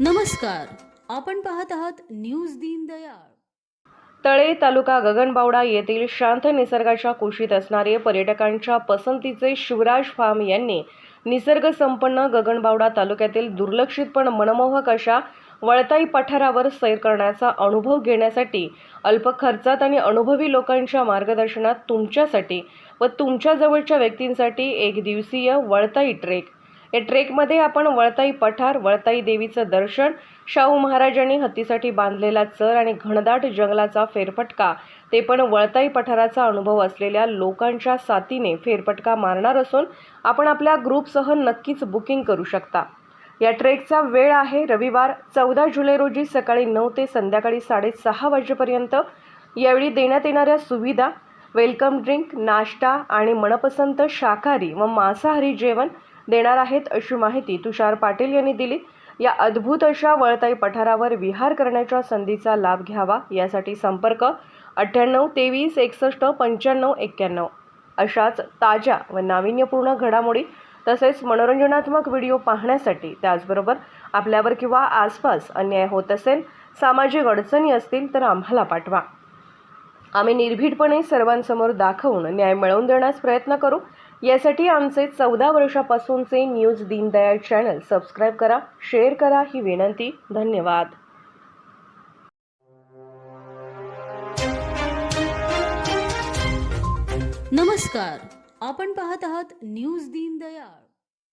नमस्कार. आपण पाहत आहात न्यूज दीनदयाळ तळे तालुका गगनबावडा येथील शांत निसर्गाच्या कुशीत असणारे पर्यटकांच्या पसंतीचे शिवराज फार्म यांनी निसर्ग संपन्न गगनबावडा तालुक्यातील दुर्लक्षित पण मनमोहक अशा वळताई पठारावर सैर करण्याचा अनुभव घेण्यासाठी अल्प खर्चात आणि अनुभवी लोकांच्या मार्गदर्शनात तुमच्यासाठी व तुमच्या जवळच्या व्यक्तींसाठी एक दिवसीय वळताई ट्रेक या ट्रेकमध्ये आपण वळताई पठार वळताई देवीचं दर्शन शाहू महाराजांनी हत्तीसाठी बांधलेला चर आणि घनदाट जंगलाचा फेरफटका. ते पण वळताई पठाराचा अनुभव असलेल्या लोकांच्या साथीने फेरफटका मारणार असून आपण आपल्या ग्रुपसह नक्कीच बुकिंग करू शकता. या ट्रेकचा वेळ आहे रविवार चौदा जुलै रोजी सकाळी नऊ ते संध्याकाळी साडेसहा वाजेपर्यंत. यावेळी देण्यात येणाऱ्या सुविधा वेलकम ड्रिंक नाश्ता आणि मनपसंत शाकाहारी व मांसाहारी जेवण देणार आहेत अशी माहिती तुषार पाटील यांनी दिली. या अद्भुत अशा वळताई पठारावर विहार करण्याच्या संधीचा लाभ घ्यावा यासाठी संपर्क अठ्ठ्याण्णव तेवीस एकसष्ट पंच्याण्णव एक्क्याण्णव. अशाच ताज्या व नाविन्यपूर्ण घडामोडी तसेच मनोरंजनात्मक व्हिडिओ पाहण्यासाठी त्याचबरोबर आपल्यावर किंवा आसपास अन्याय होत असेल सामाजिक अडचणी असतील तर आम्हाला पाठवा. आम्ही निर्भीडपणे सर्वांसमोर दाखवून न्याय मिळवून देण्यास प्रयत्न करू. यासाठी आमचे चौदा वर्षापासूनचे न्यूज दीनदयाळ चॅनल सबस्क्राईब करा शेअर करा ही विनंती. धन्यवाद. नमस्कार. आपण पाहत आहात न्यूज दीनदयाळ